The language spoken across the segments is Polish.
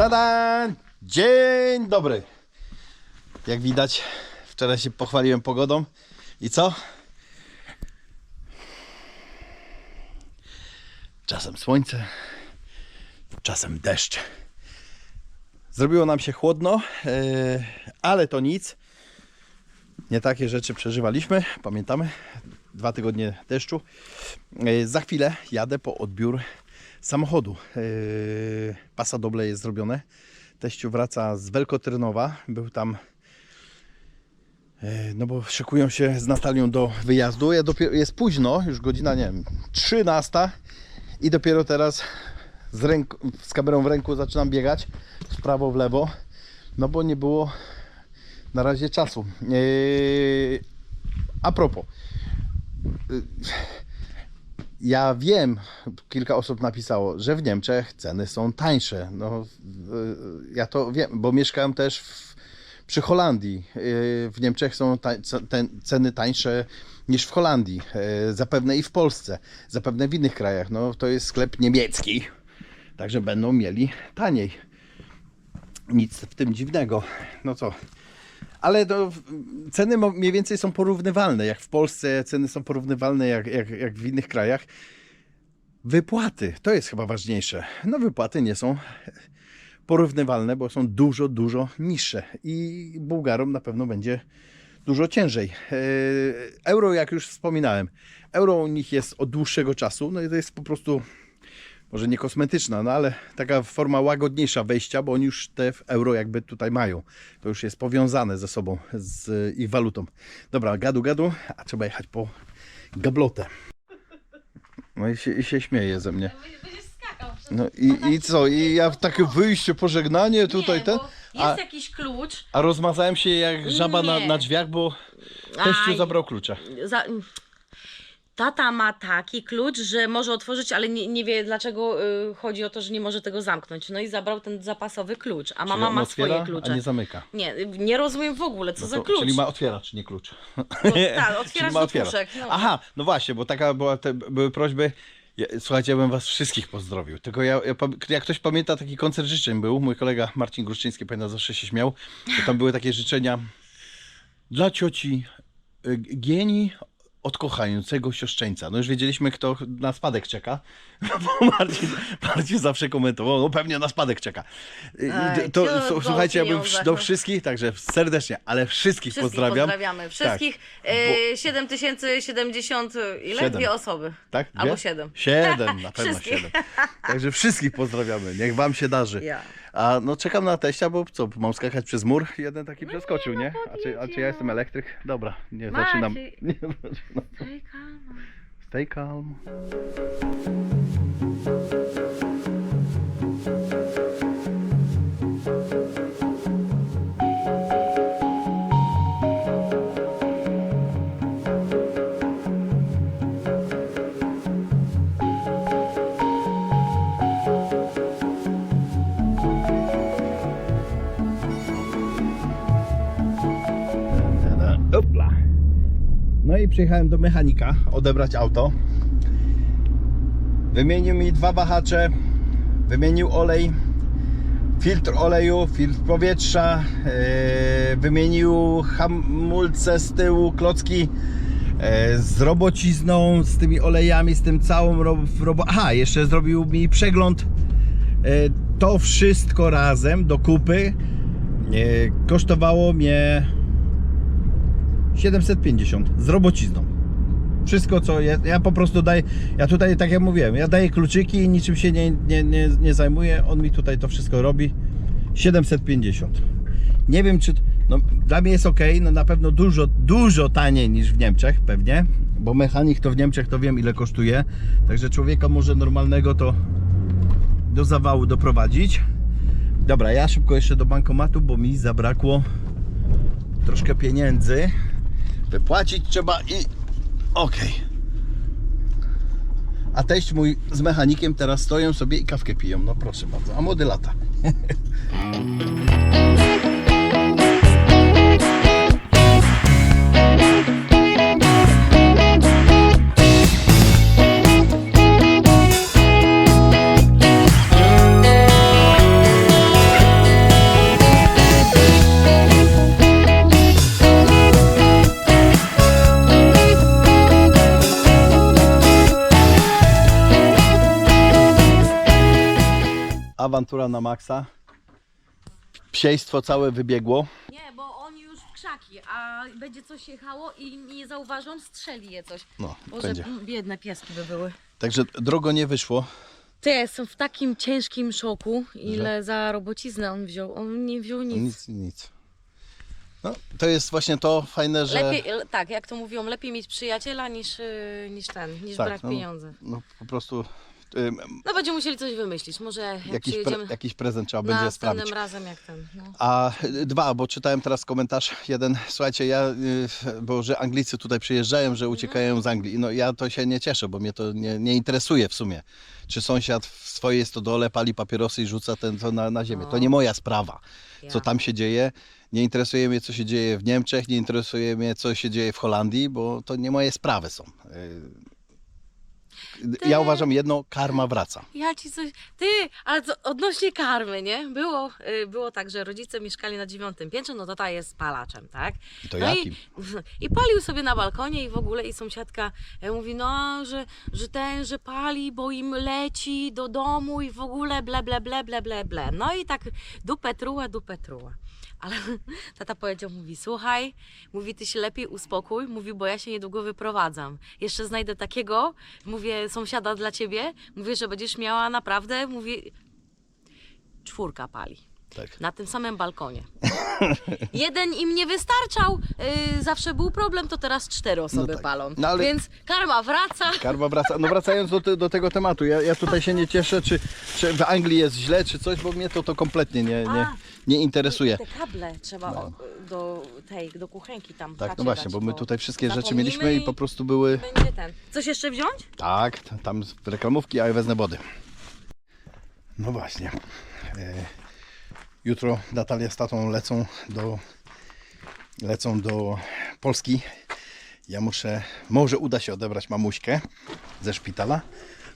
Tada! Dzień dobry. Jak widać, wczoraj się pochwaliłem pogodą. I co? Czasem słońce, czasem deszcz. Zrobiło nam się chłodno, yy, ale to nic. Nie takie rzeczy przeżywaliśmy, pamiętamy. Dwa tygodnie deszczu. Yy, Za chwilę jadę po odbiór samochodu. Yy, Pasa doble jest zrobione. Teściu wraca z Welkotrynowa. Był tam, yy, no bo szykują się z Natalią do wyjazdu. Ja dopiero, jest późno, już godzina, nie wiem, 13 i dopiero teraz z, ręk, z kamerą w ręku zaczynam biegać w prawo, w lewo, no bo nie było na razie czasu. Yy, a propos, ja wiem, kilka osób napisało, że w Niemczech ceny są tańsze. No, ja to wiem, bo mieszkałem też w, przy Holandii. Yy, W Niemczech są ceny tańsze niż w Holandii. Yy, Zapewne i w Polsce, zapewne w innych krajach. No, to jest sklep niemiecki, także będą mieli taniej. Nic w tym dziwnego. No co? Ale to ceny mniej więcej są porównywalne. Jak w Polsce ceny są porównywalne jak, jak, jak w innych krajach. Wypłaty to jest chyba ważniejsze. No, wypłaty nie są porównywalne, bo są dużo, dużo niższe. I Bułgarom na pewno będzie dużo ciężej. Eee, Euro, jak już wspominałem, euro u nich jest od dłuższego czasu. No i to jest po prostu może nie kosmetyczna, no ale taka forma łagodniejsza wejścia, bo oni już te w euro jakby tutaj mają. To już jest powiązane ze sobą, z ich walutą. Dobra, gadu, gadu, a trzeba jechać po gablotę. No i się, i się śmieje ze mnie. Skakał. przez- No i, i co? I ja w takie wyjście, pożegnanie tutaj nie, ten. bo A, Jest jakiś klucz. a rozmazałem się jak żaba na, Nie. na drzwiach, bo teściu Aj. zabrał klucze. Za... Tata ma taki klucz, że może otworzyć, ale nie, nie wie dlaczego y, chodzi o to, że nie może tego zamknąć. No i zabrał ten zapasowy klucz, a Czyli mama on ma otwiera, swoje A klucze. nie zamyka. Nie, nie rozumiem w ogóle, co No za to, klucz. czyli ma otwieracz, nie klucz. Bo, tak, Czyli otwierasz ma do otwieracz. puszek. No. Aha, no właśnie, bo taka była, te, były prośby. Ja, słuchajcie, ja bym was wszystkich pozdrowił. Tylko ja, ja, pam- jak ktoś pamięta, taki koncert życzeń był, mój kolega Marcin Gruszczyński, pamiętam, zawsze się śmiał, to tam były takie życzenia dla cioci y, Gieni od kochającego siostrzeńca. No już wiedzieliśmy, kto na spadek czeka, bo Marcin, Marcin zawsze komentował, no pewnie na spadek czeka. To, słuchajcie, ja bym do wszystkich, także serdecznie, ale wszystkich, Wszystkich pozdrawiam. pozdrawiamy. Wszystkich e, 7070, ile? Siedem. Dwie osoby. Tak? Albo Dwie? siedem. Siedem, na pewno siedem. Także wszystkich pozdrawiamy. Niech wam się darzy. Ja. A no czekam na teścia, bo co, mam skakać przez mur? Jeden taki No przeskoczył, nie? A czy, a czy ja jestem elektryk? Dobra, nie zaczynam. Maciej. Nie zaczynam. Stay calm. Opla. Przyjechałem do mechanika odebrać auto. Wymienił mi dwa wahacze, wymienił olej, filtr oleju, filtr powietrza, yy, wymienił hamulce z tyłu, klocki yy, z robocizną, z tymi olejami, z tym całą ro, robo... Aha, jeszcze zrobił mi przegląd. Yy, to wszystko razem do kupy yy, kosztowało mnie 750 z robocizną. Wszystko co jest, ja po prostu daję, ja tutaj tak jak mówiłem, ja daję kluczyki i niczym się nie, nie, nie, nie zajmuję, on mi tutaj to wszystko robi. 750. Nie wiem czy, no dla mnie jest ok, no na pewno dużo, dużo taniej niż w Niemczech pewnie, bo mechanik to w Niemczech to wiem ile kosztuje, także człowieka może normalnego to do zawału doprowadzić. Dobra, ja szybko jeszcze do bankomatu, bo mi zabrakło troszkę pieniędzy. Wypłacić trzeba i okej. A teść mój z mechanikiem teraz stoją sobie i kawkę piją. No proszę bardzo. A młody lata. awantura na maksa. Psiejstwo całe wybiegło. Nie, bo oni już w krzaki, a będzie coś jechało i nie zauważą, strzeli je coś. No, Boże, będzie. biedne pieski by były. Także drogo nie wyszło. Ty, jestem w takim ciężkim szoku, ile za robociznę on wziął. On nie wziął nic. Nic, nic. No, to jest właśnie to fajne, że... Lepiej, le- tak, jak to mówią, lepiej mieć przyjaciela niż, yy, niż ten, niż Tak, brak no. pieniądze. No po prostu ym, No będziemy musieli coś wymyślić. Może jak jakiś, pre, jakiś prezent trzeba będzie następnym sprawić. razem jak ten. No. A y, dwa, bo czytałem teraz komentarz jeden, słuchajcie, ja, y, bo że Anglicy tutaj przyjeżdżają, że uciekają z Anglii. No ja to się nie cieszę, bo mnie to nie, nie interesuje w sumie. Czy sąsiad w swojej stodole pali papierosy i rzuca ten to na, na ziemię. To nie moja sprawa, co Ja. tam się dzieje. Nie interesuje mnie, co się dzieje w Niemczech, nie interesuje mnie, co się dzieje w Holandii, bo to nie moje sprawy są. Y, Ja Ty- uważam jedno, karma wraca. Ja ci coś. Ty, ale co, odnośnie karmy, nie? Było, y, było tak, że rodzice mieszkali na dziewiątym piętrze, no tata jest palaczem, tak? I to no jakim? I, I palił sobie na balkonie i w ogóle i sąsiadka e, mówi, no, że, że ten, że pali, bo im leci do domu i w ogóle ble, ble, ble, ble, ble, ble. No i tak dupę truła, dupę truła. Ale tata powiedział, mówi, słuchaj, mówi, ty się lepiej uspokój, mówi, bo ja się niedługo wyprowadzam. Jeszcze znajdę takiego, mówię, sąsiada dla ciebie, mówię, że będziesz miała naprawdę, mówi, czwórka pali Tak. na tym samym balkonie. Jeden im nie wystarczał, yy, zawsze był problem, to teraz cztery osoby tak. palą. No ale- Więc karma wraca. Karma wraca. No wracając do, te, do tego tematu, ja, ja tutaj się nie cieszę, czy, czy w Anglii jest źle, czy coś, bo mnie to, to kompletnie nie, nie, A. nie interesuje. Te kable trzeba o, do tej, do kuchenki tam No. Tak, no właśnie, bo my tutaj wszystkie rzeczy zapomnimy mieliśmy i po prostu były... Będzie ten. Coś jeszcze wziąć? Tak, t- tam z- reklamówki, a ja wezmę wody. No właśnie. E, Jutro Natalia z tatą lecą do, lecą do Polski. Ja muszę, może uda się odebrać mamuśkę ze szpitala,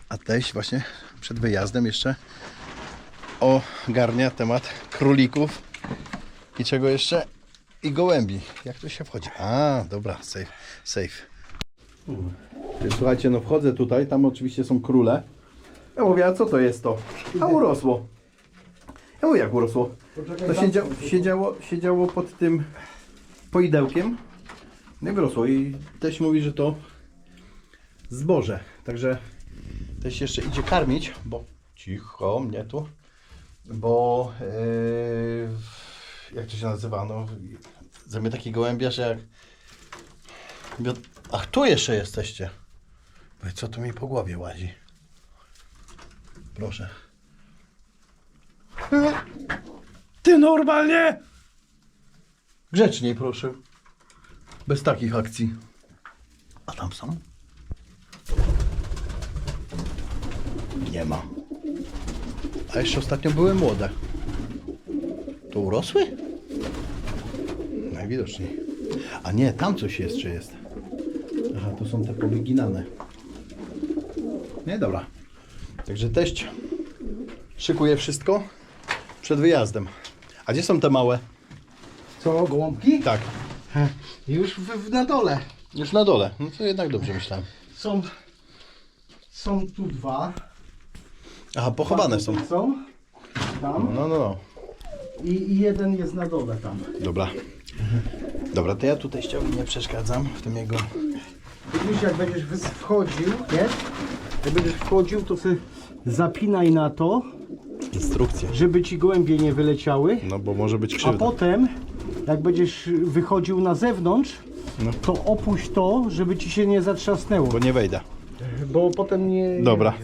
a teść właśnie przed wyjazdem jeszcze ogarnia temat królików i czego jeszcze? I gołębi. Jak to się wchodzi? A, dobra, safe, safe. Słuchajcie, no wchodzę tutaj, tam oczywiście są króle. Ja mówię, a co to jest to? A urosło. Mówię, jak urosło? To siedziało, siedziało, siedziało pod tym poidełkiem. No i wyrosło. I też mówi, że to zboże. Także też jeszcze idzie karmić, bo cicho mnie tu, bo yy, jak to się nazywa, no ze mnie taki gołębiarz jak Ach, tu jeszcze jesteście. Co tu mi po głowie łazi? Proszę. Ty normalnie! Grzeczniej proszę. Bez takich akcji. A tam są? Nie ma. A jeszcze ostatnio były młode. To urosły? Najwidoczniej. A nie, tam coś jeszcze jest. Aha, to są te powyginane. Nie, dobra. Także teść szykuje wszystko przed wyjazdem. A gdzie są te małe? Co, gołąbki? Tak, Już w, w, na dole. już na dole. No to jednak dobrze myślałem. Są, są tu dwa. Aha, pochowane są. Są. Tam. No, no, no. I, I jeden jest na dole tam. Dobra. Dobra, to ja tutaj ściągnę, nie przeszkadzam w tym jego... Już jak będziesz wys- wchodził, nie? Jak będziesz wchodził, to sobie zapinaj na to, Instrukcję. żeby ci gołębie nie wyleciały. No bo może być A krzywda. potem, jak będziesz wychodził na zewnątrz, No. to opuść to, żeby ci się nie zatrzasnęło. Bo nie wejdę. Bo potem nie. Dobra.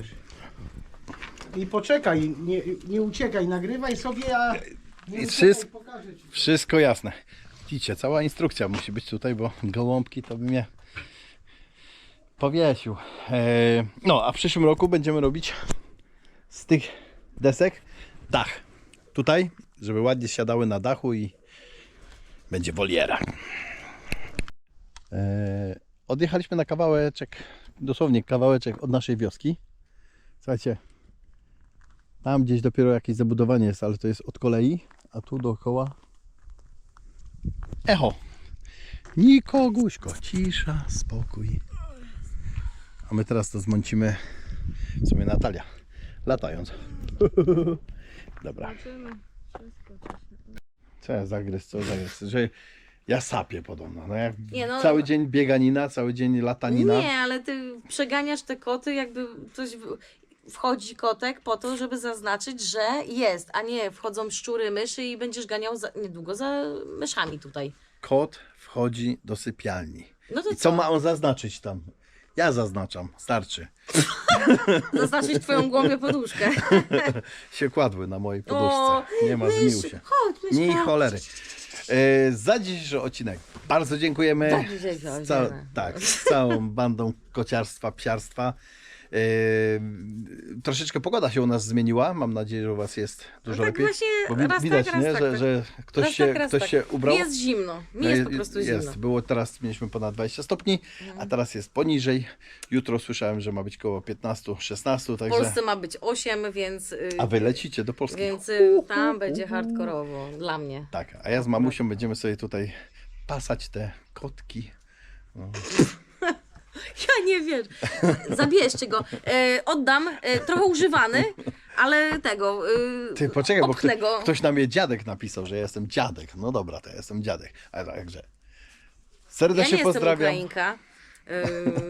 I poczekaj, nie, nie uciekaj, nagrywaj sobie, a. Nie I uciekaj, wszystko- pokażę ci. Wszystko jasne. Widzicie, cała instrukcja musi być tutaj, bo gołąbki to by mnie powiesił. Eee, no, a w przyszłym roku będziemy robić z tych desek dach. Tutaj, żeby ładnie siadały na dachu i będzie woliera. Eee, odjechaliśmy na kawałeczek, dosłownie kawałeczek od naszej wioski. Słuchajcie, tam gdzieś dopiero jakieś zabudowanie jest, ale to jest od kolei, a tu dookoła echo. Nikoguśko, cisza, spokój. A my teraz to zmącimy w sumie Natalia, latając. Dobra. Co ja zagryzł, co zagryzł? Że ja sapię podobno. No jak Nie, no- cały dzień bieganina, cały dzień latanina. Nie, ale ty przeganiasz te koty, jakby w- wchodzi kotek po to, żeby zaznaczyć, że jest, a nie wchodzą szczury, myszy i będziesz ganiał za, niedługo za myszami tutaj. Kot wchodzi do sypialni. No to I co? ma on zaznaczyć tam? Ja zaznaczam, starczy. Zaznaczyć twoją głowę poduszkę. Się kładły na mojej poduszce. O, Nie ma, mysz, zmił się. Chodź, myszka. Nie i cholery. E, za dzisiejszy odcinek bardzo dziękujemy. Za dzisiejszy Z odcinek. tak, z całą bandą kociarstwa, psiarstwa. Troszeczkę pogoda się u nas zmieniła. Mam nadzieję, że u Was jest dużo No tak lepiej. właśnie Bo wi- raz tak, widać, raz nie, tak, że, tak. że ktoś, Raz się, tak, raz ktoś tak. się ubrał. Mi jest zimno. Mi No jest po prostu zimno. Jest, było teraz mieliśmy ponad 20 stopni, Mhm. a teraz jest poniżej. Jutro słyszałem, że ma być koło 15-16, W także. Polsce ma być 8, więc, y, A wy lecicie do Polski. więc y, tam będzie hardkorowo dla mnie. Tak, a ja z mamusią będziemy sobie tutaj pasać te kotki. Ja nie wiem. Zabierzcie go. E, oddam. E, trochę używany, ale tego. E, Ty poczekaj, bo kto, go. ktoś na mnie dziadek napisał, że ja jestem dziadek. No dobra, to ja jestem dziadek. Ale także. Ja Serdecznie nie jestem pozdrawiam. Ukrainka. E,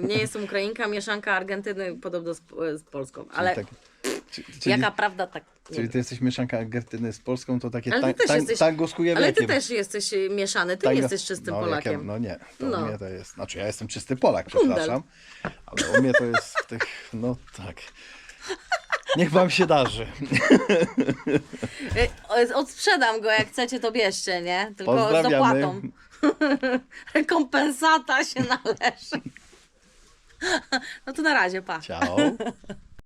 nie jestem Ukrainka, mieszanka Argentyny podobno z, z Polską. Ale Tak, czyli, jaka prawda, tak. Nie czyli ty jesteś mieszanka Argentyny z Polską, to takie Ale ty też jesteś- tango z ale ty też jesteś e, mieszany, ty Tango- nie jesteś czystym no, Polakiem. jakiem- no nie, to No. u mnie to jest, znaczy ja jestem czysty Polak, Kundel. przepraszam, ale u mnie to jest w tych, no tak. Niech wam się darzy. E, Odsprzedam go, jak chcecie, to bierzcie, nie? Tylko z Pozdrawiamy. dopłatą. Rekompensata się należy. No to na razie, pa. Ciao.